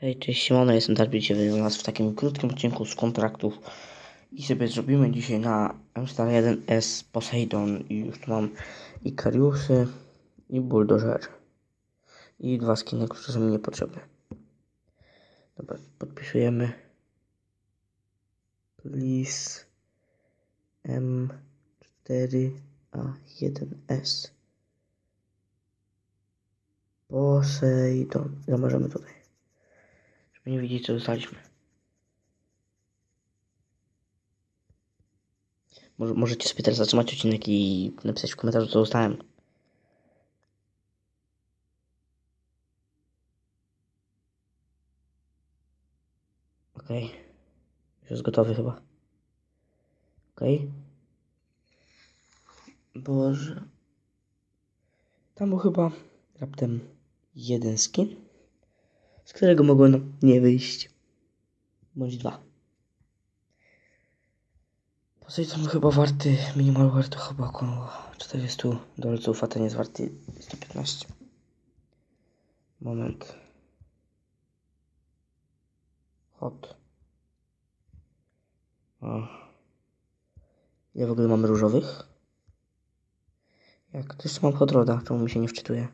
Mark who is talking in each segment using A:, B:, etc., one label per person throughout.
A: Hej, cześć Simona, jestem dzisiaj u nas w takim krótkim odcinku z kontraktów i sobie zrobimy dzisiaj na M-Star 1S Poseidon i już tu mam i Kariusy i Bulldozer i dwa skiny, które są mi niepotrzebne. Dobra, podpisujemy Please M4A1S Poseidon. Zamarzymy tutaj. Nie widzieć, co dostaliśmy. Może, możecie sobie teraz zatrzymać odcinek i napisać w komentarzu, co dostałem. Okej. Już jest gotowy chyba. Okej. Boże. Tam był chyba raptem jeden skin z którego mogło no, nie wyjść. Bądź dwa. Poseidon chyba warty, minimal warto chyba około 40 dolców, a ten jest warty 115. Moment. Hot. O. Ile w ogóle mamy różowych? Jak? To jeszcze mam hot roda, czemu mi się nie wczytuje?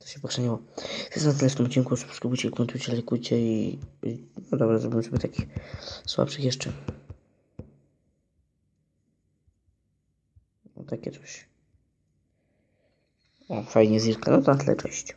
A: To się pochrzeniło. To tyle w tym odcinku. Subskrybujcie, komentujcie, lajkujcie i no dobra, zrobimy sobie takich słabszych jeszcze. No takie coś. O, fajnie zirka. No to na tyle, cześć.